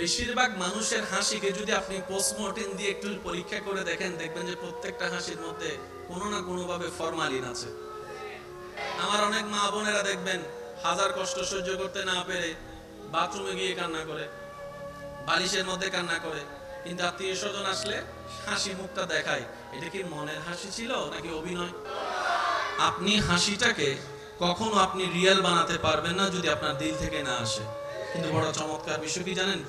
বেশিরভাগ মানুষের হাসিকে যদি আপনি পোস্টমর্টেম দিয়ে একটু পরীক্ষা করে দেখেন, দেখবেন যে প্রত্যেকটা হাসির মধ্যে কোনো না কোনো ভাবে ফরমালিন আছে। আমার অনেক মা বোনেরা দেখবেন হাজার কষ্ট সহ্য করতে না পেরে বাথরুমে গিয়ে কান্না করে, বালিশের মধ্যে কান্না করে। কিন্তু আত্মীয় স্বজন আসলে হাসি মুখটা দেখায়। এটা কি মনের হাসি ছিল নাকি অভিনয়? আপনি হাসিটাকে কখনো আপনি রিয়েল বানাতে পারবেন না যদি আপনার দিল থেকে না আসে। কিন্তু বড় চমৎকার বিষয় কি জানেন?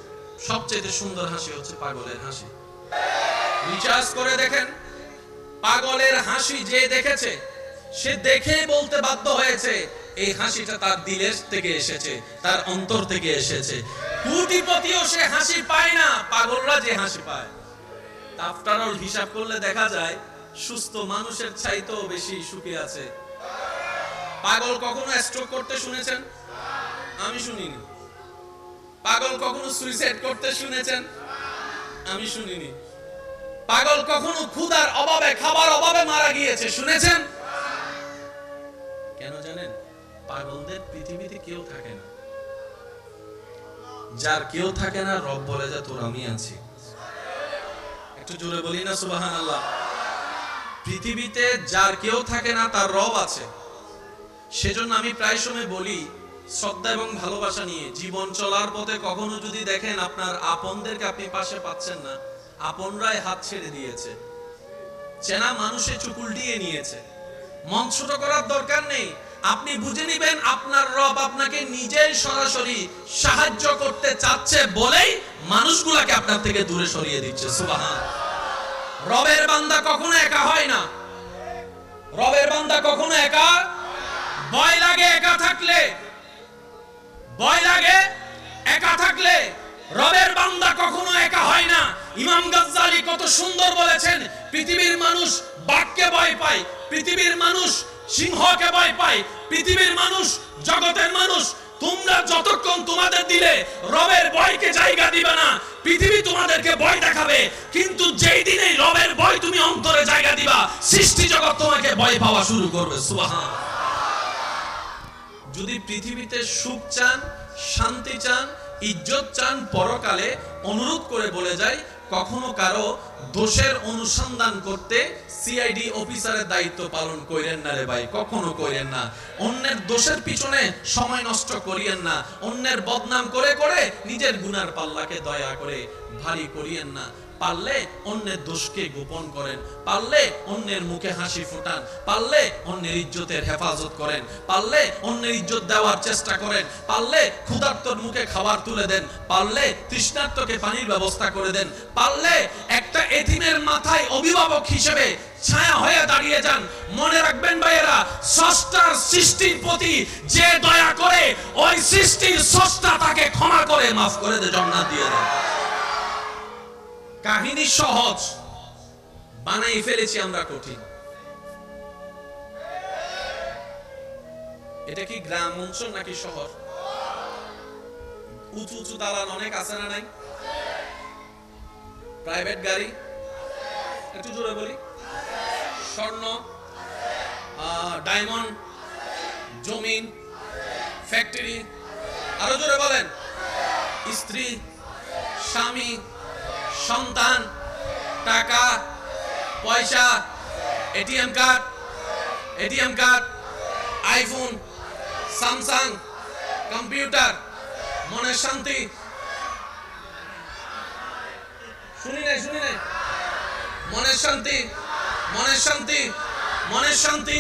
সবচেয়ে সুন্দর হাসি হচ্ছে পাগলের হাসি। রিচার্জ করে দেখেন, পাগলের হাসি যে দেখেছে, সে দেখে বলতে বাধ্য হয়েছে, এই হাসিটা তার দিলের থেকে এসেছে, তার অন্তর থেকে এসেছে। কোটিপতিও সে হাসি পায় না, পাগলরা যে হাসি পায়। আফটার হিসাব করলে দেখা যায়, সুস্থ মানুষের চাইতেও বেশি সুখী আছে। পাগল কখনো স্ট্রোক করতে শুনেছেন? আমি শুনিনি। পাগল কখনো সুইসাইড করতে শুনেছেন? আমি শুনিনি। পাগল কখনো ক্ষুধার অভাবে, খাবার অভাবে মারা গিয়েছে, শুনেছেন? কেন জানেন? পাগলদের পৃথিবীতে কেউ থাকে না। যার কেউ থাকে না, রব বলে যা, তোর আমি আছি। একটু জোরে বলি না সুবাহান আল্লাহ পৃথিবীতে যার কেউ থাকে না, তার রব আছে। সেজন্য আমি প্রায় সময় বলি শ্রদ্ধা এবং ভালোবাসা নিয়ে জীবন চলার পথে কখনো যদি দেখেন আপনার আপনদেরকে আপনি পাশে পাচ্ছেন না, আপনরাই হাত ছেড়ে দিয়েছে। চেনা মানুষে চুকুল দিয়ে নিয়েছে। মন ছোট করার দরকার নেই। আপনি বুঝে নিবেন, আপনার রব আপনাকে নিজেই সরাসরি সাহায্য করতে চাচ্ছে বলেই মানুষগুলাকে আপনার থেকে দূরে সরিয়ে দিচ্ছে। রবের বান্দা কখনো একা হয় না। রবের বান্দা কখনো একা ভয় লাগে একা থাকলে। ভয় লাগে? একা থাকলে রবের বান্দা কখনো একা হয় না। ইমাম গাজ্জালি কত সুন্দর বলেছেন, পৃথিবীর মানুষ বাঘকে ভয় পায়, পৃথিবীর মানুষ সিংহকে ভয় পায়, পৃথিবীর মানুষ জগতের মানুষ। তোমরা যতক্ষণ তোমাদের দিলে রবের ভয়কে জায়গা দিবে না, পৃথিবী তোমাদেরকে ভয় দেখাবে। কিন্তু যেই দিনে রবের ভয় তুমি অন্তরে জায়গা দিবা, সৃষ্টি জগৎ তোমাকে ভয় পাওয়া শুরু করবে। সুবহান। যদি পৃথিবীতে সুখ চান, শান্তি চান, ইজ্জত চান, পরকালে অনুরোধ করে বলে যায়, কখনো কারও দোষের অনুসন্ধান করতে সিআইডি অফিসারের দায়িত্ব পালন করেন না রে ভাই, কখনো করেন না। অন্যের দোষের পিছনে সময় নষ্ট করিয়েন না, অন্যের বদনাম করে করে নিজের গুনার পাল্লাকে দয়া করে ভারী করিয়েন না। পারলে অন্যের দোষকে গোপন করেন, পারলে অন্যের মুখে হাসি ফোটান, পারলে অন্যের ইজ্জতের হেফাজত করেন, পারলে অন্যের ইজ্জত দেওয়ার চেষ্টা করেন, পারলে ক্ষুধার্তর মুখে খাবার তুলে দেন, পারলে তৃষ্ণার্তকে পানির ব্যবস্থা করে দেন, পারলে একটা এতিমের মাথায় অভিভাবক হিসেবে ছায়া হয়ে দাঁড়িয়ে যান। মনে রাখবেন ভাইয়েরা, স্রষ্টার সৃষ্টির প্রতি যে দয়া করে, ওই সৃষ্টির স্রষ্টা তাকে ক্ষমা করে, মাফ করে দে, জান্নাত দিয়ে দেয় কাহিনী সহজ। বানাই ফেলেছি আমরা কঠিন। এটা কি গ্রাম, অঞ্চল নাকি শহর? উঁচু উঁচু দালান অনেক আছে না নাই? প্রাইভেট গাড়ি? একটু জোরে বলি। স্বর্ণ? ডায়মন্ড? জমিন? ফ্যাক্টরি? আরও জোরে বলেন। স্ত্রী? স্বামী? সন্তান, টাকা, পয়সা, ATM card ATM card, iPhone, Samsung, computer, মনের শান্তি। শুনি নাই শুনি নাই? মনের শান্তি মনের শান্তি মনের শান্তি।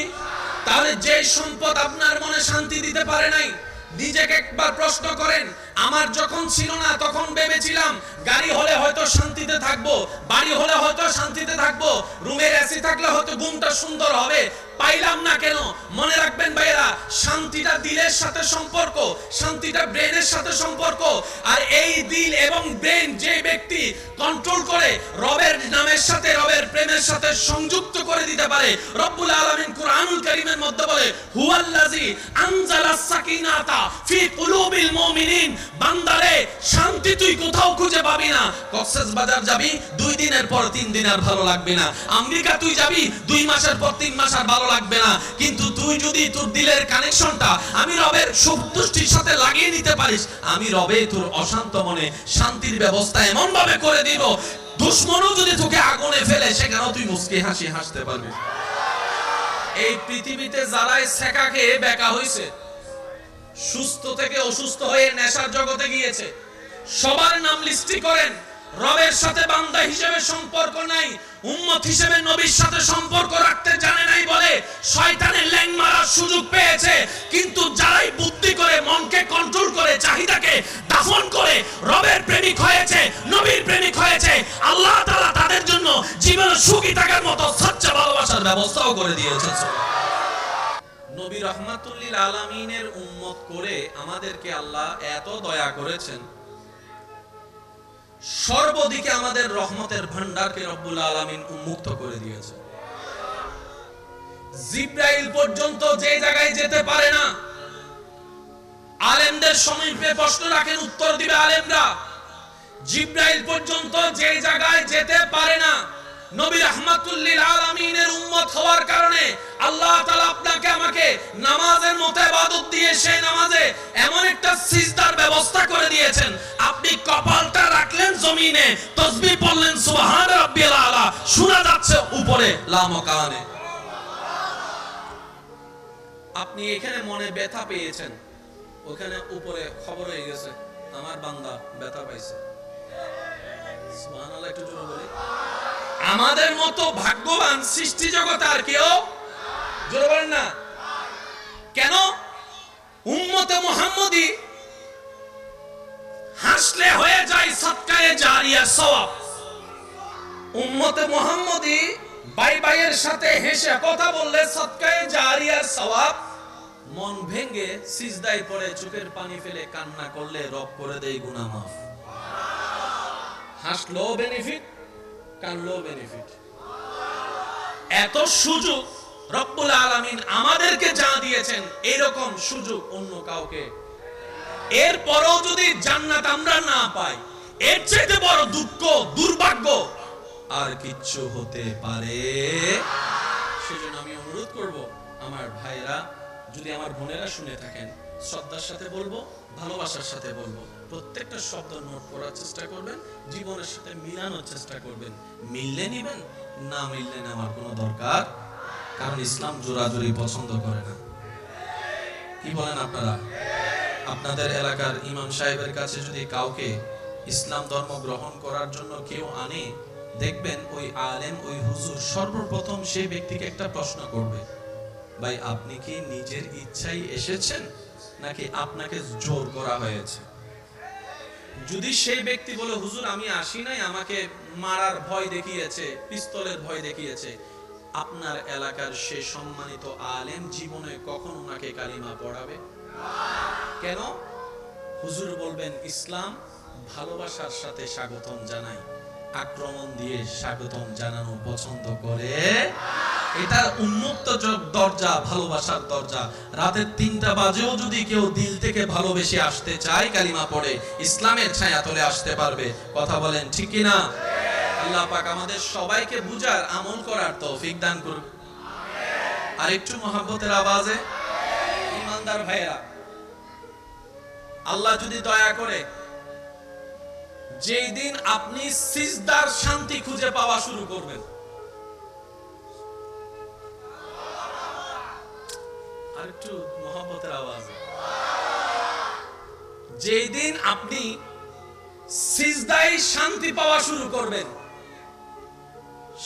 তাহলে যে সম্পদ আপনার মনে শান্তি দিতে পারে নাই, নিজেকে একবার প্রশ্ন করেন আমার যখন ছিল না, তখন ভেবেছিলাম, গাড়ি হলে হয়তো শান্তিতে থাকব, বাড়ি হলে হয়তো শান্তিতে থাকব রুমের এসি থাকলে হয়তো ঘুমটা সুন্দর হবে পাইলাম না কেন? মনে রাখবেন ভাইয়েরা, শান্তিটা দিলের সাথে সম্পর্ক, শান্তিটা ব্রেনের সাথে সম্পর্ক। আর এই দিল এবং ব্রেন যে ব্যক্তি কন্ট্রোল করে, রবের নামের সাথে, রবের প্রেমের সাথে সংযুক্ত করে দিতে পারে। রব্বুল আলামিন কুরআনুল কারীমের মধ্যে বলে, হুয়াল্লাযী আনজালাস সাকিনাতা ফি কুলুবিল মুমিনিন। বান্দারে, শান্তি তুই কোথাও খুঁজে পাবি না। কক্সেস বাজার যাবি, দুই দিনের পর তিন দিন আর ভালো লাগবে না। আমেরিকা তুই যাবি, দুই মাসের পর তিন মাস আর লাগবে না। কিন্তু তুই যদি তোর দিলের কানেকশনটা আমি রবের সন্তুষ্টির সাথে লাগিয়ে নিতে পারিস, আমি রবে তোর অশান্ত মনে শান্তির ব্যবস্থা এমন ভাবে করে দিব, দুশ্মনও যদি তোকে আগুনে ফেলে, সেখানেও তুই মুসকে হাসি হাসতে পারবি। এই পৃথিবীতে যারাই সেকা খেয়ে বেকা হয়েছে সুস্থ থেকে অসুস্থ হয়ে নেশার জগতে গিয়েছে, সবার নাম লিস্টি করেন। রবের সাথে বান্দা হিসেবে সম্পর্ক নাই, উম্মত হিসেবে নবীর সাথে সম্পর্ক রাখতে জানে নাই বলে শয়তানের ল্যাং মারার সুযোগ পেয়েছে। কিন্তু যারাই বুদ্ধি করে, মনকে কন্ট্রোল করে, চাহিদাকে দাফন করে, রবের প্রেমিক হয়েছে, নবীর প্রেমিক হয়েছে, আল্লাহ তাআলা তাদের জন্য জীবনে সুখী থাকার মতো সচ্চা ভালোবাসার ব্যবস্থাও করে দিয়েছেন নবী রহমাতুল্লিল আলামিনের উম্মত করে আমাদেরকে আল্লাহ এত দয়া করেছেন। সর্বদিকে আমাদের রহমতের ভান্ডারকে রব্বুল আলমিন উন্মুক্ত করে দিয়েছে। জিব্রাইল পর্যন্ত যে জায়গায় যেতে পারে না, আলেমদের সমীপে প্রশ্ন রাখেন, উত্তর দিবে আলেমরা। জিব্রাইল পর্যন্ত যে জায়গায় যেতে পারে না নবী রাহমাতুল্লিল আলামিনের উম্মত হওয়ার কারণে আল্লাহ তাআলা আপনাকে আমাকে নামাজের মতো ইবাদত দিয়ে সেই নামাজে এমন একটা সিজদার ব্যবস্থা করে দিয়েছেন। আপনি কপালটা রাখলেন জমিনে তাসবিহ পড়লেন, সুবহান রাব্বিয়াল আলা, শোনা যাচ্ছে উপরে, লা মাকানে। আপনি এখানে মনে ব্যথা পেয়েছেন? ওখানে উপরে খবর হয়ে গেছে, আমার বান্দা ব্যথা পাইছে। আমাদের মতো ভাগ্যবান সৃষ্টি জগতে আর কেউ জোরে না। কেন? উম্মতে মুহাম্মদী হাসলে হয়ে যায় সৎকায়ে জারিয়া সওয়াব। উম্মতে মুহাম্মদী বাই বাইয়ের সাথে হেসে কথা বললে সৎকায়ে জারিয়া সওয়াব মন ভেঙে সিজদায় পড়ে চোখের পানি ফেলে কান্না করলে রব করে দেয় গুনাহ মাফ। হাসলো বেনিফিট কানলো বেনিফিট এত সুযোগ রব্বুল আলামিন আমাদেরকে যা দিয়েছেন সুযোগ অন্য কাউকে। এরপরও যদি জান্নাত আমরা না পাই, এর চাইতে বড় দুঃখ, দুর্ভাগ্য আর কিচ্ছু হতে পারে। সেজন্য আমি অনুরোধ করব, আমার ভাইরা যদি আমার বোনেরা শুনে থাকেন, শ্রদ্ধার সাথে বলব ভালোবাসার সাথে বলব, প্রত্যেকটা শব্দ নোট করার চেষ্টা করবেন, জীবনের সাথে মিলানোর চেষ্টা করবেন। মিললে নিবেন, না মিললে নেওয়ার কোনো দরকার? কারণ ইসলাম জোরাজুরি পছন্দ করে না। কি বলেন আপনারা? আপনাদের এলাকার ইমাম সাহেবের কাছে যদি কাউকে ইসলাম ধর্ম গ্রহণ করার জন্য কেউ আনে, দেখবেন ওই আলেম, ওই হুজুর সর্বপ্রথম সেই ব্যক্তিকে একটা প্রশ্ন করবে, ভাই, আপনি কি নিজের ইচ্ছাই এসেছেন? নাকি আপনাকে জোর করা হয়েছে? যদি সেই ব্যক্তি বলে, হুজুর, আমি আসি নাই, আমাকে মারার ভয় দেখিয়েছে, পিস্তলের ভয় দেখিয়েছে। আপনার এলাকার সে সম্মানিত আলেম জীবনে কখন ওনাকে কালিমা পড়াবে? কেন? হুজুর বলবেন, ইসলাম ভালোবাসার সাথে স্বাগতম জানাই। আক্রমণ দিয়ে স্বাগতম জানানো পছন্দ করে এটা উন্মুক্ত দরজা, ভালোবাসার দরজা। রাতের তিনটা বাজেও যদি কেউ দিল থেকে ভালোবেসে আসতে চায়, কালিমা পড়ে, ইসলামের ছায়া তলে আসতে পারবে। কথা বলেন ঠিক কি না? আল্লাহ পাক আমাদের সবাইকে বুঝার, আমল করার তৌফিক দান করুন আর একটু মহাব্বতের আওয়াজে, ইমানদার ভাইয়েরা, আল্লাহ যদি দয়া করে, যেই দিন আপনি সিজদার শান্তি খুঁজে পাওয়া শুরু করবেন। আর মহাব্বতের আওয়াজ। যেই আপনি সিজদায় শান্তি পাওয়া শুরু করবেন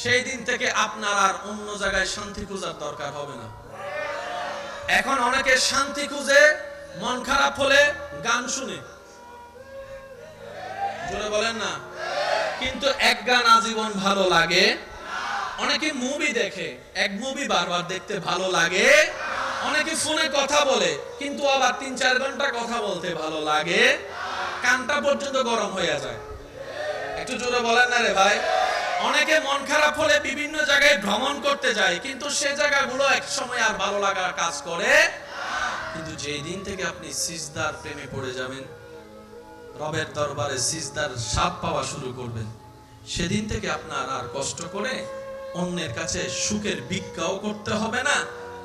সেই দিন থেকে আপনার আর অন্য জায়গায় শান্তি খোঁজার দরকার হবে না। এখন অনেকে শান্তি খুঁজে, মন খারাপ হলে গান শুনে। জোরে বলেন না? কিন্তু এক গান আজীবন ভালো লাগে। অনেকে মুভি দেখে, এক মুভি বারবার দেখতে ভালো লাগে। অনেকে ফোনে কথা বলে, কিন্তু আবার তিন, চার ঘণ্টা কথা বলতে ভালো লাগে। কানটা পর্যন্ত গরম হয়ে যায়। একটু জোরে বলেন না রে ভাই? অনেকে মন খারাপ হলে বিভিন্ন জায়গায় ভ্রমণ করতে যায়, কিন্তু সে জায়গাগুলো এক সময় আর ভালো লাগার কাজ করে কিন্তু যেই দিন থেকে আপনি সিজদার প্রেমে পড়ে যাবেন, রবের দরবারে সিজদার স্বাদ পাওয়া শুরু করবেন। সেদিন থেকে আপনার আর কষ্ট করে অন্যের কাছে সুখের ভিক্ষাও করতে হবে না।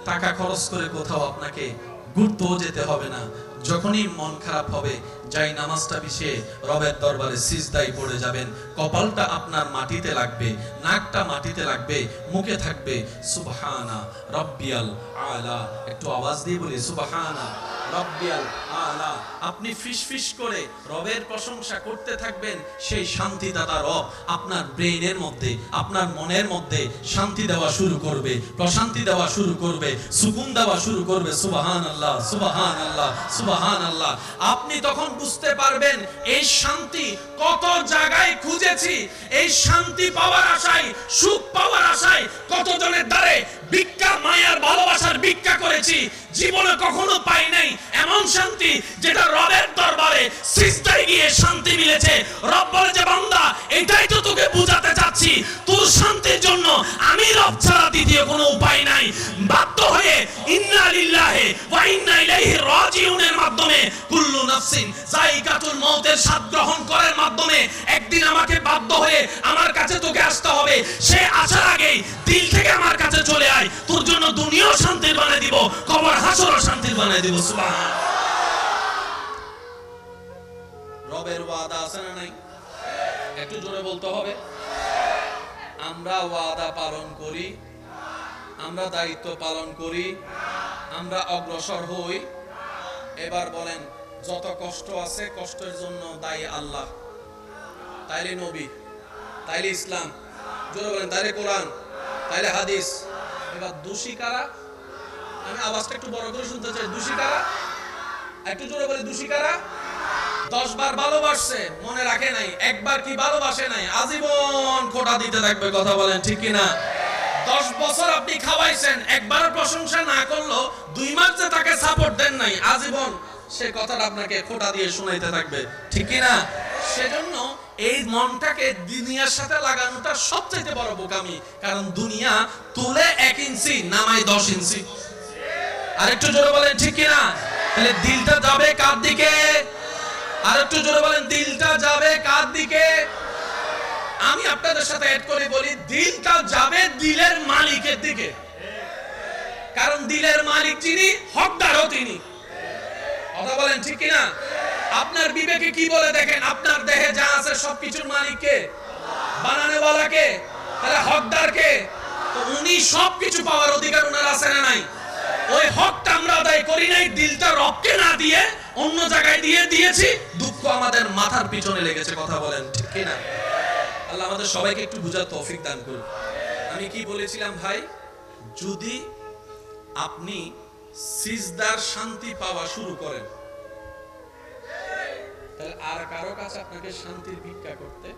টাকা খরচ করে কোথাও আপনাকে ঘুরতেও যেতে হবে না। যখনই মন খারাপ হবে, যাই নামাজটা বিষে রবের দরবারে সিজদাই পড়ে যাবেন। কপালটা আপনার মাটিতে লাগবে, নাকটা মাটিতে লাগবে, মুখে থাকবে। সুবহানা রব্বিয়াল আলা। একটু আওয়াজ দিয়ে বলি, সুবহানা। আপনি ফিস ফিস করে রবের প্রশংসা করতে থাকবেন, সেই শান্তিদাতা রব আপনার ব্রেইনের মধ্যে, আপনার মনের মধ্যে শান্তি দেওয়া শুরু করবে, প্রশান্তি দেওয়া শুরু করবে, সুকুন দেওয়া শুরু করবে সুবাহান আল্লাহ সুবাহান আল্লাহ সুবাহান আল্লাহ আপনি তখন বুঝতে পারবেন, এই শান্তি কত জায়গায় খুঁজেছি, এই শান্তি পাওয়ার আশায়, সুখ পাওয়ার আশায় কতজনের দ্বারে ভিক্ষা, মায়ার ভালোবাসার ভিক্ষা করেছি, জীবনে কখনো পাই নাই। এমন শান্তি যেটা রবের দরবারে সিজদায় গিয়ে শান্তি মিলেছে। রব বলে যে, বান্দা, এটাই তো তোকে বুঝাতে চাচ্ছি। তোর শান্তির জন্য আমি রব ছাড়া দ্বিতীয় কোনো উপায় নাই। বাধ্য হয়ে ইন্না লিল্লাহি ওয়া ইন্না ইলাইহি রাজিউনের মাধ্যমে কুল্লু নাফসিন যায়িকাতুল মউতের স্বাদ গ্রহণ করার মাধ্যমে একদিন আমাকে বাধ্য হয়ে আমার কাছে তোকে আসতে হবে। সে আসার আগেই দিল থেকে আমার কাছে চলে আয়। তোর জন্য দুনিয়াও শান্তির বানিয়ে দিব কবর হাসরও শান্তির বানিয়ে দিব রবের ওয়াদা আছে না নাই? একটু জোরে বলতে হবে। আমরা ওয়াদা পালন করি, আমরা দায়িত্ব পালন করি, আমরা অগ্রসর হই। এবার বলেন, যত কষ্ট আছে, কষ্টের জন্য দায়ী আল্লাহ। তাইলে নবী, তাইলে ইসলাম। জোরে বলেন, তাইলে কোরআন, তাইলে হাদিস। এবার দোষী কারা? আমি আওয়াজটা একটু বড় করে শুনতে চাই। একটু জোরে বলে দশ বার ভালোবাসছে, মনে রাখে নাই। একবার কি ভালোবাসে নাই? আজীবন খোটা দিতে থাকবে, কথা বলেন ঠিক দশ বছর আপনি খাওয়াইছেন, একবার প্রশংসা না করল, দুই মাস যে তাকে সাপোর্ট দেন নাই, আজীবন সে কথাটা আপনাকে খোটা দিয়ে শুনাইতে থাকবে, ঠিক সেজন্য এই মনটাকে দুনিয়ার সাথে লাগানোটা সবচাইতে বড় বোকামি। কারণ দুনিয়া তুলে এক ইঞ্চি, নামায় দশ ইঞ্চি। আরেকটু জোরে বলেন, ঠিক কি না তাহলে দিলটা যাবে কার দিকে? আর একটু জোরে বলেন, দিলটা যাবে কার দিকে? আমি আপনাদের সাথে এড করে বলি, দিলটা যাবে দিলের মালিকের দিকে। কারণ দিলের মালিক যিনি, হকদারও তিনি। কথা বলেন, ঠিক কিনা? আপনার বিবেকে কি বলে দেখেন? আপনার দেহে যা আছে সবকিছুর মালিককে বানানে বলাকে তাহলে হকদারকে তো উনি সবকিছু পাওয়ার অধিকার ওনার আছে না নাই? ওই হকটা আমরা আদায় করি নাই, দিলটা রবকে না দিয়ে অন্য জায়গায় দিয়ে দিয়েছি। দুঃখ আমাদের মাথার পিছনে লেগেছে, কথা বলেন, ঠিক কি না আল্লাহ আমাদের সবাইকে একটু বুঝার তৌফিক দান করুন। আমি কি বলেছিলাম ভাই? যদি আপনি সিজদার শান্তি পাওয়া শুরু করেন, তাহলে আর কারও কাছে আপনাকে শান্তির ভিক্ষা করতে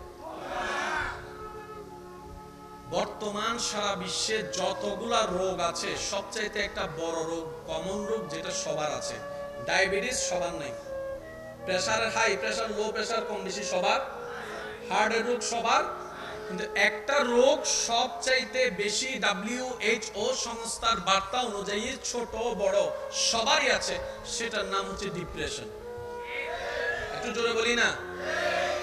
বর্তমান সারা বিশ্বে যতগুলা রোগ আছে, সবচাইতে একটা বড় রোগ কমন রোগ যেটা সবার আছে ডায়াবেটিস সবার নাই। প্রেসারের হাই প্রেসার লো প্রেসার কম বেশি সবার হার্টের রোগ সবার, কিন্তু একটা রোগ সবচাইতে বেশি ডাব্লিউএইচও সংস্থার বার্তা অনুযায়ী ছোট, বড় সবারই আছে, সেটার নাম হচ্ছে ডিপ্রেশন একটু জোরে বলি না?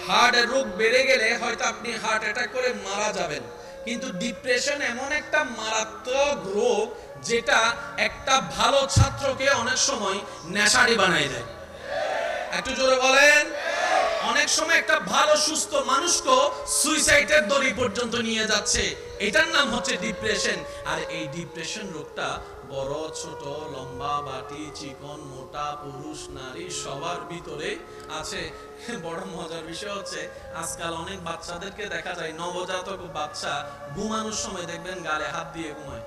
হার্টের রোগ বেড়ে গেলে হয়তো আপনি হার্ট অ্যাটাক করে মারা যাবেন। কিন্তু ডিপ্রেশন এমন একটা মারাত্মক রোগ যেটা একটা ভালো ছাত্রকে অনেক সময় নেশারি বানাই দেয়। একটু জোরে বলেন। অনেক সময় একটা ভালো, সুস্থ মানুষকে সুইসাইডের দড়ি পর্যন্ত নিয়ে যাচ্ছে। এটার নাম হচ্ছে ডিপ্রেশন আর এই ডিপ্রেশন রোগটা বড় ছোট, লম্বা বাটি, চিকন, মোটা, পুরুষ, নারী, সবার ভিতরে আছে। বড় মজার বিষয় হচ্ছে, আজকাল অনেক বাচ্চাদেরকে দেখা যায়, নবজাতক বাচ্চা ঘুমানোর সময় দেখবেন গালে হাত দিয়ে ঘুমায়।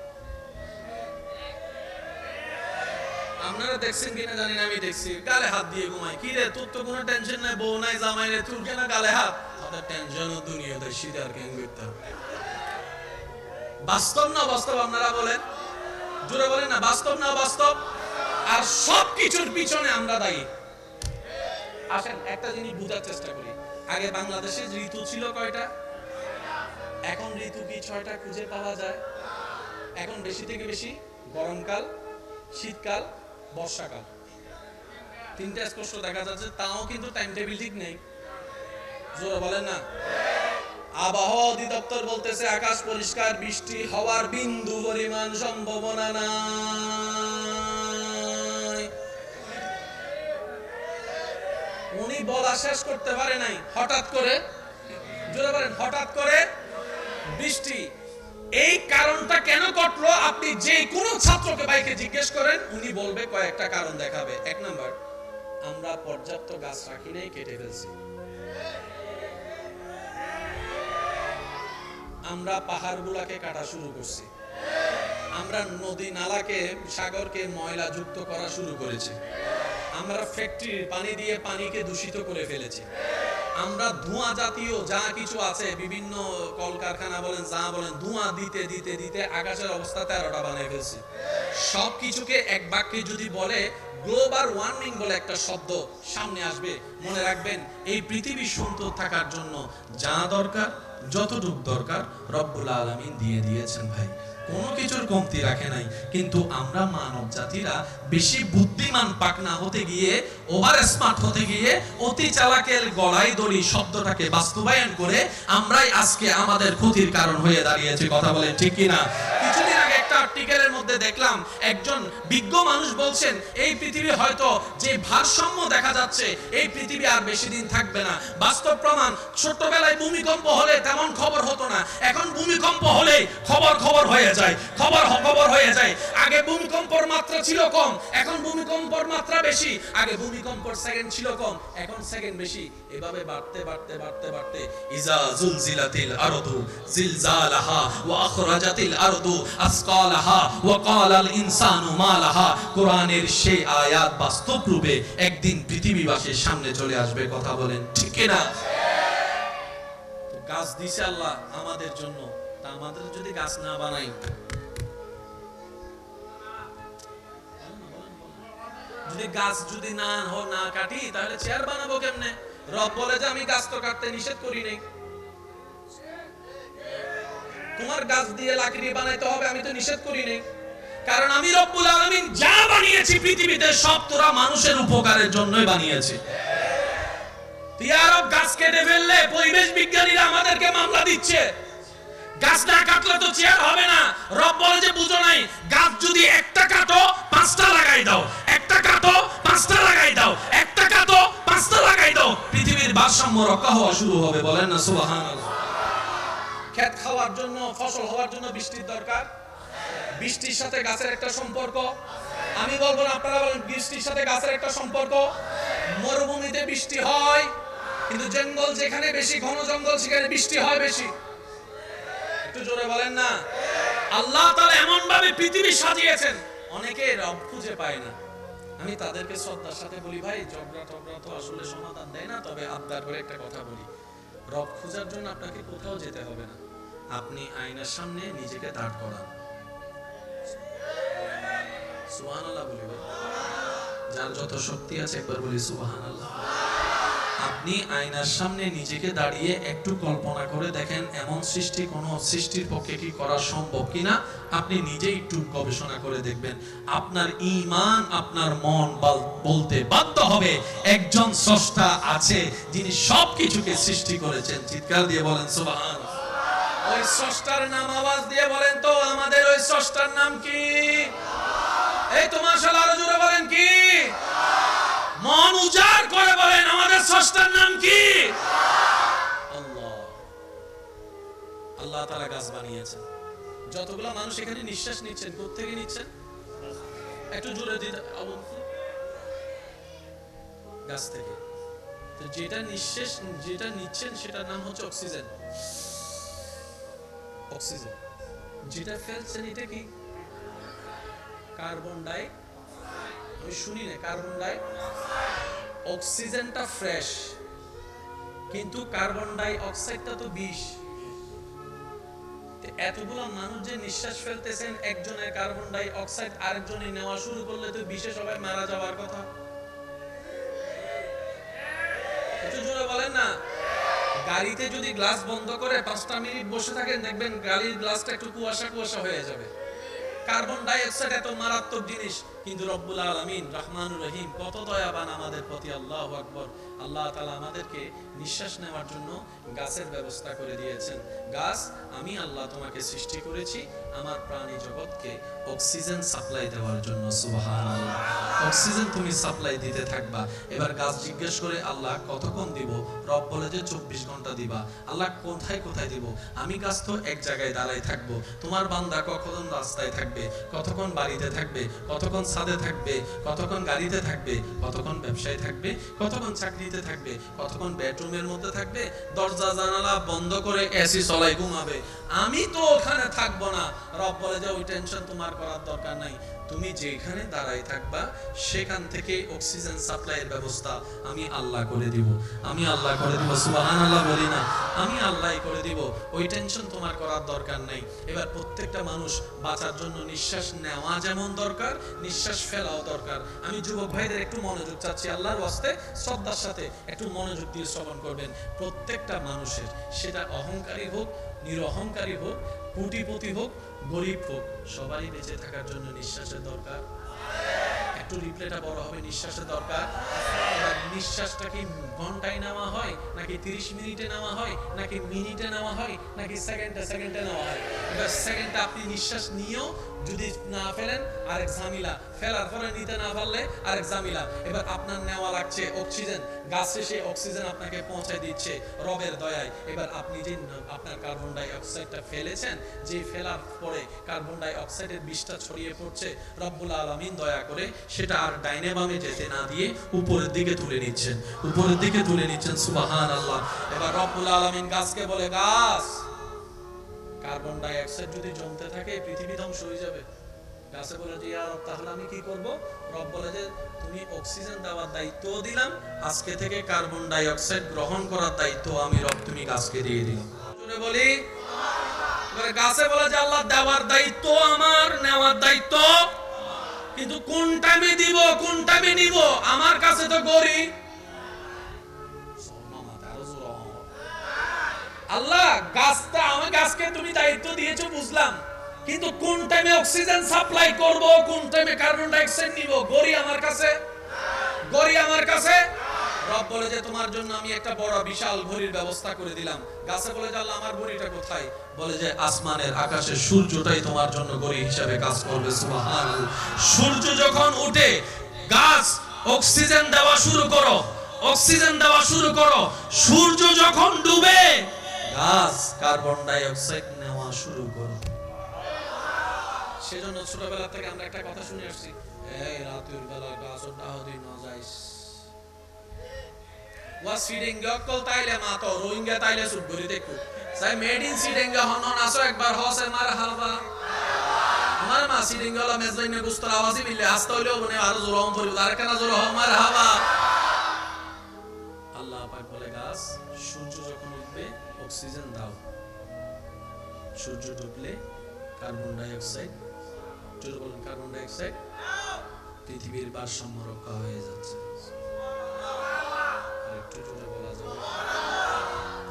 আপনারা দেখছেন কিনা জানি না, আমি দেখছি। গালে হাত দিয়ে ঘুমাই কি রে, তোর তো কোনো টেনশন নাই, বউ নাই, জামাই রে তোর কেন গালে হাত? তাদের টেনশন ও দুনিয়া দেয় আর কেন বাস্তব না বাস্তব আপনারা বলেন? জোরে বলেন না, বাস্তব না বাস্তব? আর সব কিছুর পিছনে আমরা দায়ী। আসেন, একটা জিনিস বোঝার চেষ্টা করি। আগে বাংলাদেশে ঋতু ছিল কয়টা? এখন ঋতু কি ছয়টা খুঁজে পাওয়া যায়? এখন বেশি থেকে বেশি? গরমকাল, শীতকাল, বর্ষাকাল। তিনটা স্পষ্ট দেখা যাচ্ছে, তাও কিন্তু টাইম টেবিল ঠিক নেই। জোরে বলেন না? আবহাওয়া অধিদপ্তর বলতেছে, আকাশ পরিষ্কার, বৃষ্টি হওয়ার বিন্দু পরিমাণ সম্ভাবনা নাই। উনি বলা শেষ করতে পারে নাই। হঠাৎ করে, জোরে বলেন, হঠাৎ করে বৃষ্টি। এই কারণটা কেন ঘটলো? আপনি যে কোনো ছাত্রকে ভাইকে জিজ্ঞেস করেন, উনি বলবে, কয়েকটা কারণ দেখাবে। এক নাম্বার, আমরা পর্যাপ্ত গাছ রাখি নাই, কেটে ফেলছি। আমরা পাহাড়গুলাকে কাটা শুরু করছি। আমরা নদী নালাকে, সাগরকে, ময়লা যুক্ত করা শুরু করেছি। আমরা ফ্যাক্টরির পানি দিয়ে পানিকে দূষিত করে ফেলেছি। আমরা ধোঁয়া জাতীয় যা কিছু আছে, বিভিন্ন কলকারখানা বলেন, যা বলেন, ধোঁয়া দিতে দিতে দিতে আকাশের অবস্থা তেরোটা বানিয়ে ফেলছি। সব কিছুকে এক বাক্যে যদি বলে, গ্লোবাল ওয়ার্মিং বলে একটা শব্দ সামনে আসবে। মনে রাখবেন, এই পৃথিবী সুন্দর থাকার জন্য যা দরকার যতটুক দরকার রব্বুল আলমিন দিয়ে দিয়েছেন ভাই। কোনো কিছুর কমতি রাখে নাই। কিন্তু আমরা মানব জাতিরা বেশি বুদ্ধিমান পাকনা হতে গিয়ে ওভার স্মার্ট হতে গিয়ে, অতি চালাকের গড়াই দড়ি শব্দটাকে বাস্তবায়ন করে আমরাই আজকে আমাদের ক্ষতির কারণ হয়ে দাঁড়িয়েছে। কথা বলে ঠিক কি মধ্যে দেখলাম একজন বিজ্ঞ মানুষ বলছেন, এই পৃথিবী হয়তো যে ভারসাম্য দেখা যাচ্ছে, এই পৃথিবী আর বেশি দিন থাকবে না। বাস্তব প্রমাণ ছোটবেলায় ভূমিকম্প হলে তেমন খবর হতো না। এখন ভূমিকম্প হলে খবর খবর হয়ে যায়, খবর খবর হয়ে যায়। আগে ভূমিকম্পর মাত্রা ছিল কম, এখন ভূমিকম্পর মাত্রা বেশি। আগে ভূমিকম্পর সেকেন্ড ছিল কম, এখন সেকেন্ড বেশি। এভাবে বাড়তে বাড়তে বাড়তে বাড়তে ইজা জুলজিলাতিল আরদু, জিলজালাহা ওয়া আখরাজাতিল আরদু, আসকালাহা ওয়া কোরআনের সেই আয়াত বাস্তব রূপে একদিন পৃথিবীবাসীর সামনে চলে আসবে, কথা বলেন ঠিক না গাছ দিছে আল্লাহ আমাদের জন্য, তা আমাদের যদি গাছ না বানাই? যদি গাছ যদি না না কাটি, তাহলে চেয়ার বানাবো কেমনে? রব বলে যে আমি গাছ তো কাটতে নিষেধ করি নাই। তোমার গাছ দিয়ে লাকড়ি বানাইতে হবে, আমি তো নিষেধ করি নাই। কারণ আমি রব্বুল আলামিন যা বানিয়েছি পৃথিবীতে, সব তোরা মানুষের উপকারের জন্যই বানিয়েছি। পাঁচটা লাগাই দাও। একটা কাটো, পাঁচটা লাগাই দাও। একটা কাটো, পাঁচটা লাগাই দাও। পৃথিবীর ভারসাম্য রক্ষা হওয়া শুরু হবে, বলেন না ক্ষেত খাওয়ার জন্য, ফসল হওয়ার জন্য বৃষ্টির দরকার? বৃষ্টির সাথে গাছের একটা সম্পর্ক? আমি বলব না, আপনারা বলেন, বৃষ্টির সাথে গাছের একটা সম্পর্ক? মরুভূমিতে বৃষ্টি হয়, কিন্তু জঙ্গল যেখানে বেশি, ঘন জঙ্গল, সেখানে বৃষ্টি হয় বেশি। একটু জোরে বলেন না। আল্লাহ তাআলা এমন ভাবে পৃথিবী সাজিয়েছেন। অনেকে রব খুঁজে পায় না। আমি তাদেরকে শ্রদ্ধার সাথে বলি, ভাই, ঝগড়া টগড়া তো আসলে সমাধান দেয় না, তবে আবদার করে একটা কথা বলি। রব খোঁজার জন্য আপনাকে কোথাও যেতে হবে না। আপনি আয়নার সামনে নিজেকে দাঁড় করান। যার যত শক্তি আছে একবার বলি আপনি আয়নার সামনে নিজেকে দাঁড়িয়ে একটু কল্পনা করে দেখেন, এমন সৃষ্টি, কোন সৃষ্টির পক্ষে কি করা সম্ভব কিনা? আপনি নিজে একটু গবেষণা করে দেখবেন। আপনার ঈমান আপনার মন বলতে বাধ্য হবে। একজন স্রষ্টা আছে, যিনি সবকিছুকে সৃষ্টি করেছেন। চিৎকার দিয়ে বলেন, সুবহান। ওই স্রষ্টার নাম আওয়াজ দিয়ে বলেন তো, আমাদের ওই স্রষ্টার নাম কি? এই তোমার শালা আরও জোরে বলেন কি? মন উজাড় করে বলেন, আমাদের স্রষ্টার নাম কি? আল্লাহ। তাআলা গাছ বানিয়েছেন। যতগুলো মানুষ এখানে নিঃশ্বাস নিচ্ছেন, কোত্থেকে নিচ্ছেন? একটু জোরে দিতে গাছ থেকে। তো যেটা নিঃশ্বাস, যেটা নিচ্ছেন, সেটার নাম হচ্ছে অক্সিজেন। অক্সিজেন। যেটা ফেলছেন, এটা কি? কার্বন ডাই আমি শুনি না কার্বন ডাই অক্সিজেনটা ফ্রেশ কিন্তু কার্বন ডাই অক্সাইডটা তো বিষ। এতগুলো মানুষ যে নিঃশ্বাস ফেলতেছেন, একজনের কার্বন ডাই অক্সাইড আরেকজনে নেওয়া শুরু করলে তো বিষে সবাই মারা যাওয়ার কথা। একটু জোরে বলেন না। গাড়িতে যদি গ্লাস বন্ধ করে পাঁচটা মিনিট বসে থাকেন, দেখবেন গাড়ির গ্লাসটা একটু কুয়াশা কুয়াশা হয়ে যাবে। কার্বন ডাই অক্সাইড এত মারাত্মক জিনিস। কিন্তু রব্বুল আলামিন রহমানুর রহিম কত দয়াবান আমাদের প্রতি আল্লাহ আকবর। আল্লাহ তাআলা আমাদেরকে নিঃশ্বাস নেওয়ার জন্য গাছের ব্যবস্থা করে দিয়েছেন। গাছ, আমি আল্লাহ তোমাকে সৃষ্টি করেছি, আমার প্রাণী জগৎকে অক্সিজেন সাপ্লাই দেওয়ার জন্য, সুবহানাল্লাহ। অক্সিজেন তুমি সাপ্লাই দিতে থাকবা। এবার গাছ জিজ্ঞেস করে, আল্লাহ, কতক্ষণ দিব? রব বলে যে, চব্বিশ ঘণ্টা দিবা। আল্লাহ, কোথায় কোথায় দিব? আমি গাছ তো এক জায়গায় দাঁড়াই থাকব। তোমার বান্দা কখন রাস্তায় থাকবে? কতক্ষণ বাড়িতে থাকবে, কতক্ষণ ছাদে থাকবে, কতক্ষণ গাড়িতে থাকবে, কতক্ষণ ব্যবসায় থাকবে, কতক্ষণ চাকরিতে থাকবে, কতক্ষণ বেডরুমের মধ্যে থাকবে, দরজা, জানালা বন্ধ করে এসি চলাই ঘুমাবে। আমি তো ওখানে থাকব না। রব বলে যে ওই টেনশন তোমার করার দরকার নাই। তুমি যেখানে দাঁড়াই থাকবা, সেখান থেকে অক্সিজেন সাপ্লাইয়ের ব্যবস্থা আমি আল্লাহ করে দিব। আমি আল্লাহ করে দিব সুবাহান আল্লাহ বলি না। আমি আল্লাহ করে দিব। ওই টেনশন তোমার করার দরকার নেই। এবার প্রত্যেকটা মানুষ বাঁচার জন্য নিঃশ্বাস নেওয়া যেমন দরকার, নিঃশ্বাস ফেলাও দরকার। আমি যুবক ভাইদের একটু মনোযোগ চাচ্ছি, আল্লাহর ওয়াস্তে শ্রদ্ধার সাথে একটু মনোযোগ দিয়ে শ্রবণ করবেন। প্রত্যেকটা মানুষের, সেটা অহংকারী হোক, নিরহংকারী হোক, কোটিপতি হোক গরিব হোক, সবারই বেঁচে থাকার জন্য নিঃশ্বাসের দরকার। একটু রিপ্লেটা বড় হবে, নিঃশ্বাসের দরকার। নিঃশ্বাসটা কি ঘন্টায় নেওয়া হয়, নাকি তিরিশ মিনিটে নেওয়া হয়, নাকি মিনিটে নেওয়া হয়, নাকি সেকেন্ডে সেকেন্ডে নেওয়া হয়? সেকেন্ডটা আপনি নিঃশ্বাস নিয়েও যদি না ফেলেন, আরেক ঝামেলা। ফেলার পরে নিতে না পারলে আরেক ঝামেলা। এবার আপনার নেওয়া লাগছে অক্সিজেন। গাছে সেই অক্সিজেন আপনাকে পৌঁছে দিচ্ছে রবের দয়ায়। এবার আপনি যে আপনার কার্বন ডাই অক্সাইডটা ফেলেছেন, যে ফেলার পরে কার্বন ডাই অক্সাইডের বিষটা ছড়িয়ে পড়ছে, রব্বুল আলামিন দয়া করে সেটা আর ডাইনে বামে যেতে না দিয়ে উপরের দিকে তুলে নিচ্ছেন। উপরের দিকে তুলে নিচ্ছেন সুবাহান আল্লাহ এবার রব্বুল আলামিন গাছকে বলে, গাছ কার্বন ডাই অক্সাইড যদি জমতে থাকে পৃথিবী ধ্বংস হয়ে যাবে। গাছে বলে যে, ইয়া তাহলে আমি কি করব? রব বলে যে, তুমি অক্সিজেন দেওয়ার দায়িত্ব দিলাম, আজকে থেকে কার্বন ডাই অক্সাইড গ্রহণ করার দায়িত্ব আমি রব, তুমি গাছকে দিয়ে দিলাম। জোরে বলি। গাছে বলে যে, আল্লাহ দেওয়ার দায়িত্ব আমার, নেওয়ার দায়িত্ব। কিন্তু কোন টাইমে দিব কোন টাইমে নিব? আমার কাছে তো গরি আল্লাহ, গাছটা আমার গাছকে তুমি দায়িত্ব দিয়েছ, বুঝলাম। কিন্তু কোন টাইমে অক্সিজেন সাপ্লাই করব, কোন টাইমে কার্বন ডাই অক্সাইড নিব? গড়ি আমার কাছে? গড়ি আমার কাছে? রব বলে যে, তোমার জন্য আমি একটা বড়, বিশাল ঘড়ির ব্যবস্থা করে দিলাম। গাছে বলে যে, আল্লাহ, আমার ঘড়িটা কোথায়? বলে যে, আসমানের আকাশে সূর্যটাই তোমার জন্য ঘড়ি হিসাবে কাজ করবে। সুবহানাল্লাহ। সূর্য যখন ওঠে গাছ অক্সিজেন দেওয়া শুরু করো। অক্সিজেন দেওয়া শুরু করো। সূর্য যখন ডুবে গাছ কার্বন ডাই অক্সাইড নেওয়া শুরু করো। সেজন্য ছোটবেলা থেকে আমরা একটা কথা শুনে আসছি। এই রাতের বেলা গাছ ডাহদি না যাইস। ওয়া সিডিঙ্গা অকল তাইলে মা তো, রোহিঙ্গা তাইলে সুট ঘুরি দেখো। সাই মেড ইন সিডিঙ্গা হন হন, আসো একবার, হসে মার হালবা। আমার মা সিডিঙ্গা হলো মেজলাইনে গুস্তর আওয়াজই মিলে হাসতে হইলেও মনে আরও জোর হম পড়িব আর কেন জোর হম মার হাবা। অক্সিজেন দাও। সূর্য ডুবলে কার্বন ডাই অক্সাইড জোরে বলেন কার্বন ডাই অক্সাইড পৃথিবীর ভারসাম্য রক্ষা হয়ে যাচ্ছে। বলা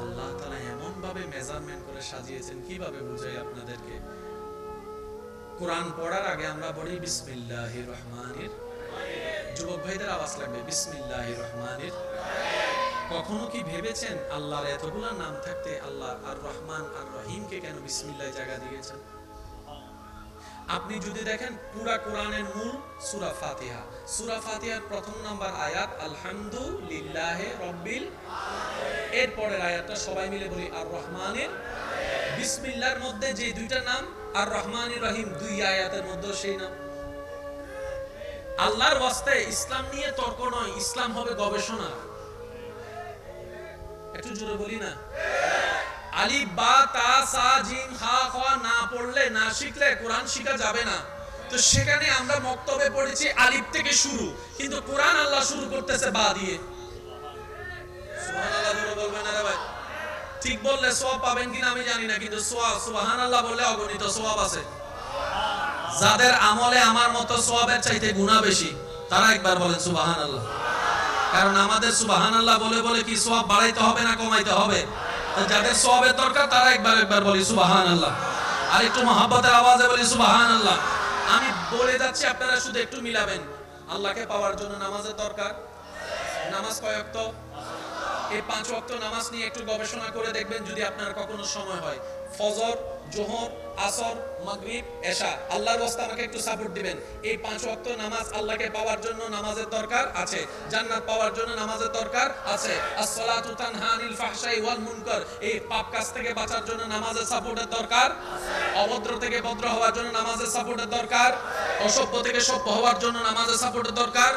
আল্লাহ তাআলা এমন ভাবে মেজারমেন্ট করে সাজিয়েছেন, কীভাবে বুঝাই আপনাদেরকে? কোরআন পড়ার আগে আমরা পড়ি, বিসমিল্লাহির রহমানির। যুবক ভাইদের আওয়াজ লাগবে, বিসমিল্লাহির রহমানির। কখনো কি ভেবেছেন আল্লাহর এতগুলা নাম থাকতে আল্লাহ আর রহমান আর রহিমকে কেন বিসমিল্লাহ জায়গা দিয়েছেন? আপনি যদি দেখেন পুরা কোরআনের মূল সুরা ফাতিহা, সুরা ফাতিহার প্রথম নাম্বার আয়াত, আলহামদুলিল্লাহি রাব্বিল এর পরের আয়াতটা সবাই মিলে বলি, আর রহমানের বিসমিল্লাহর মধ্যে যে দুইটা নাম, আর রহমানির রহিম, দুই আয়াতের মধ্যে সেই নাম। আল্লাহর ওয়াস্তে ইসলাম নিয়ে তর্ক নয়, ইসলাম হবে গবেষণা। একটু জোরে বলি না? আলিফ বা তা সা জিম হা খ না পড়লে না শিখলে কোরআন শিখা যাবে না। তো সেখানে আমরা মক্তবে পড়েছি আলিফ থেকে শুরু, কিন্তু কোরআন আল্লাহ শুরু করতেছে বা দিয়ে। সুবহানাল্লাহ জোরে বলবেন না রে ভাই। ঠিক বললে সওয়াব পাবেন কিনা আমি জানি না, কিন্তু সওয়াব, সুবহানাল্লাহ বললে অগণিত সওয়াব আছে। যাদের আমলে আমার মতো সওয়াবের চাইতে গুনাহ বেশি, তারা একবার বলেন সুবহানাল্লাহ। কারণ আমাদের সুবহানাল্লাহ বলে বলে কি সওয়াব বাড়াইতে হবে না কমাইতে হবে? যাদের সবের দরকার তারা একবার একবার বলি সুবাহান আল্লাহ আর একটু মহাব্বতের আওয়াজে বলি সুবাহান আল্লাহ আমি বলে যাচ্ছি, আপনারা শুধু একটু মিলাবেন। আল্লাহকে পাওয়ার জন্য নামাজের দরকার? নামাজ কয়ক্ত এই পাঁচ ওয়াক্ত নামাজ নিয়ে একটু গবেষণা করে দেখবেন যদি আপনার কখনো সময় হয়। ফজর, জোহর, আসর, মাগরিব, এশা। আল্লাহর ওয়াস্তে আমাকে একটু সাপোর্ট দিবেন। এই পাঁচ ওয়াক্ত নামাজ আল্লাহকে পাওয়ার জন্য নামাজের দরকার আছে। জান্নাত পাওয়ার জন্য নামাজের দরকার আছে। আসসালাতু তানহা আনিল ফাহশাই ওয়াল মুনকার। এই পাপ কাজ থেকে বাঁচার জন্য নামাজের সাপোর্টের দরকার অভদ্র থেকে ভদ্র হওয়ার জন্য নামাজের সাপোর্টের দরকার অসভ্য থেকে সভ্য হওয়ার জন্য নামাজের সাপোর্টের দরকার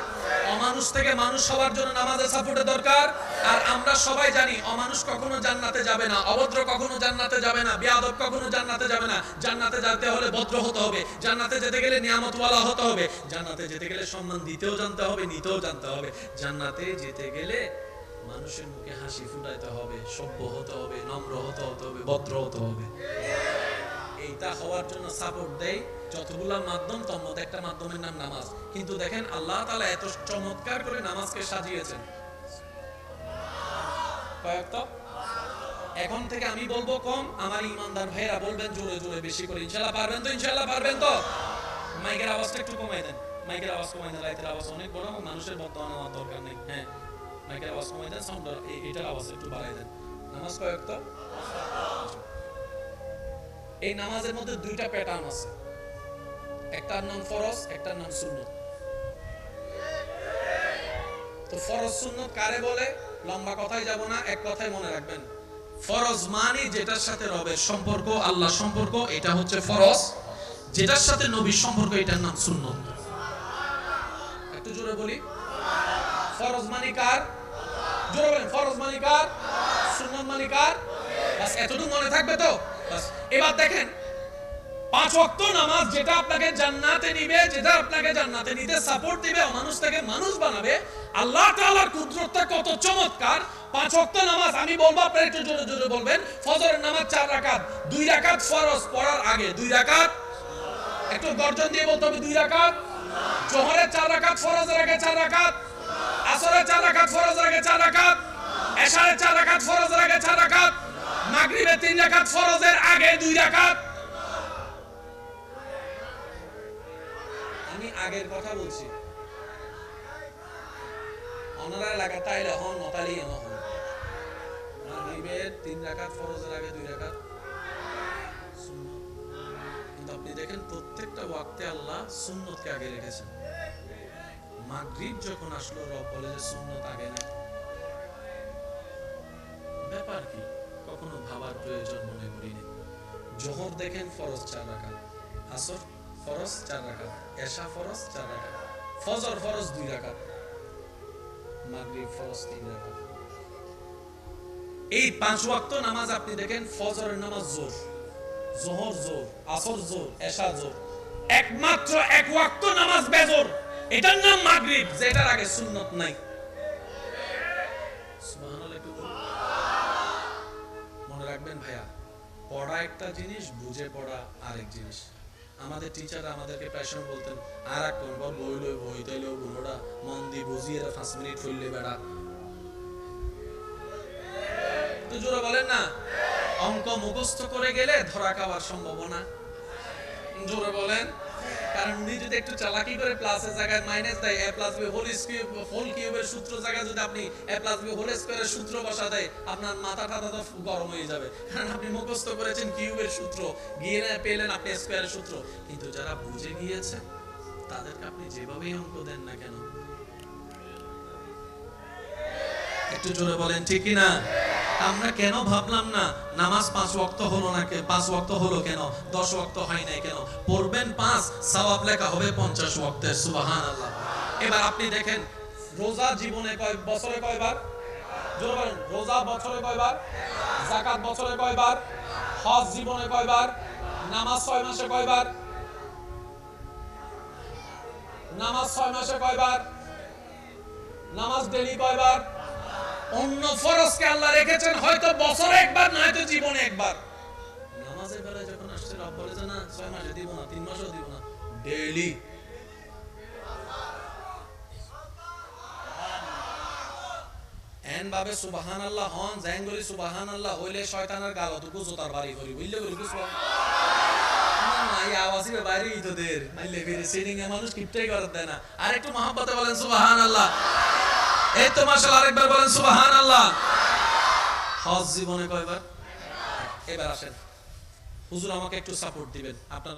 অমানুষ থেকে মানুষ হওয়ার জন্য নামাজের সাপোর্টের দরকার। আর আমরা সবাই জানি, অমানুষ কখনো জান্নাতে যাবে না, অভদ্র কখনো জান্নাতে যাবে না, বিয়াদব কখনো জান্নাতে যাবে না। জান্নাতে যেতে হলে ভদ্র হতে হবে, জান্নাতে যেতে গেলে নিয়ামতওয়ালা হতে হবে, জান্নাতে যেতে গেলে সম্মান দিতেও জানতে হবে, নিতেও জানতে হবে। জান্নাতে যেতে গেলে মানুষের মুখে হাসি ফুটাইতে হবে, সভ্য হতে হবে, নম্র হতে হতে হবে, ভদ্র হতে হবে। এইটা হওয়ার জন্য সাপোর্ট দেয় যতগুলা মাধ্যম, তোর মধ্যে একটা মাধ্যমের নাম নামাজ। কিন্তু দেখেন, আল্লাহ তাআলা এত চমৎকার করে নামাজকে সাজিয়েছেন। এখন থেকে আমি বলব কম, আমার ইমানদার ভাইয়েরা বলবেন, জোরে জোরে, বেশি করে। ইনশাআল্লাহ পারবেন তো? ইনশাআল্লাহ পারবেন তো? মাইকের আওয়াজটা একটু কমাই দেন। মাইকের আওয়াজ কমাই দেন, রাইতের আওয়াজ অনেক বড় মানুষের বর্তমান আমার দরকার নেই। হ্যাঁ মাইকের আওয়াজ কমাই দেন সাউন্ড এটার আওয়াজ একটু বাড়াই দেন। নামাজ কয়েকটা এই নামাজের মধ্যে দুইটা প্যাটার্ন আছে। একটার নাম ফরজ একটার নাম সুন্নত। তো ফরজ, সুন্নত কারে বলে? লম্বা কথায় যাব না, এক কথায় মনে রাখবেন। ফরজ মানে যেটার সাথে রবের সম্পর্ক আল্লাহ সম্পর্ক, এটা হচ্ছে ফরজ। যেটার সাথে নবীর সম্পর্ক, এটার নাম সুন্নত। একটু জোরে বলি। ফরজ মানে কার? জোরে বলেন, ফরজ মানে কার? সুন্নত মানে কার? এতটুকু মনে থাকবে তো? এবার দেখেন পাঁচ ওয়াক্ত নামাজ যেটা আপনাকে জান্নাতে নিবে, যেটা আপনাকে জান্নাতে নিতে সাপোর্ট দিবে মানুষ থেকে মানুষ বানাবে, আল্লাহ তাআলার কুদরতটা কত চমৎকার। পাঁচ ওয়াক্ত নামাজ, আমি বলব, আপনারা একটু জোরে জোরে বলবেন। ফজরের নামাজ চার রাকাত, দুই রাকাত ফরজ পড়ার আগে, দুই রাকাত? একটু গর্জন দিয়ে বলতে হবে, দুই রাকাত? জোহরের চার রাকাত ফরজের আগে চার রাকাত? আসরের চার রাকাত ফরজের আগে চার রাকাত? এশারের চার রাকাত ফরজের আগে চার রাকাত? মাগরিবের তিন রাকাত ফরজের আগে দুই রাকাত? আগের কথা বলছি। অনারা এলাকা তাইলে হন নতালি হন তিন রাকাত, ফরজের আগে দুই রাকাত। কিন্তু আপনি দেখেন, প্রত্যেকটা ওয়াক্তে আল্লাহ সুন্নতকে আগে রেখেছেন। মাগরিব যখন আসলো রব বলে যে সুন্নত আগে নেই। ব্যাপার কি? কখনো ভাবার প্রয়োজন মনে করিনি। জোহর দেখেন, ফরজ চার রাকাত। আসর ফরজ চার রাকাত, এশা ফরজ চার রাকাত, ফজর ফরজ দুই রাকাত, মাগরিব ফরজ তিন রাকাত। এই পাঁচ ওয়াক্ত নামাজ আপনি দেখেন ফজরের নামাজ জোর, জোহর জোর, আসর জোর, এশা জোর। একমাত্র এক ওয়াক্ত নামাজ বেজোর, এটার নাম মাগরিব যেটার আগে সুন্নত নাই। মনে রাখবেন ভাইয়া, পড়া একটা জিনিস, বুঝে পড়া আরেক জিনিস। আমাদের টিচার আমাদেরকে প্রায় বলতেন আর এক কোন বই লই, বই তাইলে বুড়োটা মন দিয়ে বুঝিয়ে পাঁচ মিনিট ফেললে বেড়া। তো জোরে বলেন না? অঙ্ক মুখস্থ করে গেলে ধরা খাওয়ার সম্ভাবনা। জোরে বলেন। উনি যদি একটু চালাকি করে প্লাসের জায়গায় মাইনাস দেয় A plus B whole cube whole কিউবের সূত্র জায়গায় যদি আপনি এ প্লাস বি হোল স্কয়ারের সূত্র বসা দেয়, আপনার মাথা টাথা তো গরম হয়ে যাবে। কারণ আপনি মুখস্থ করেছেন কিউবের সূত্র, গিয়ে পেলেন আপনি স্কয়ারের সূত্র। কিন্তু যারা বুঝে গিয়েছে, তাদেরকে আপনি যেভাবেই অঙ্ক দেন না কেন? একটু জোরে বলেন, ঠিক কি না আমরা কেন ভাবলাম না, নামাজ পাঁচ ওয়াক্ত হলো না পাঁচ ওয়াক্ত হলো কেন? দশ ওয়াক্ত হয় নাই কেন? পড়বেন পাঁচ, সওয়াব লেখা হবে পঞ্চাশ ওয়াক্তের সুবাহান আল্লাহ এবার আপনি দেখেন, রোজা জীবনে কয় বছরে কয়বার? রোজা বছরে কয়বার? জাকাত বছরে কয়বার? হজ জীবনে কয়বার? নামাজ ছয় মাসে কয়বার? নামাজ ছয় মাসে কয়বার? নামাজ ডেলি কয়বার? অন্য ফরজকে আল্লাহ রেখেছেন, হয়তো বছরে একবার, নয়তো জীবনে একবার। নামাজের বেলায় যখন আসছে, রব বলে না, ছয় মাসে দিব না, তিন মাসেও দিব না ডেইলি এন ভাবে সুবাহান আল্লাহ হন জাহাঙ্গরি সুবাহান আল্লাহ হইলে শয়তানের গাল অতটুকু তার বাড়ি করি, বুঝলে করি বুঝব এই আওয়াজে বাইরে ইতোদের নাইলে ফিরে সিটিং এ মানুষ কিপটাই করতে না। আর একটু মহাব্বতে বলেন সুবাহান আল্লাহ এই তো মাশাআল্লাহ আরেকবার বলেন সুবহানাল্লাহ। হজ জীবনে কয়বার? এবার আসেন। হুজুর আমাকে একটু সাপোর্ট দিবেন। আপনার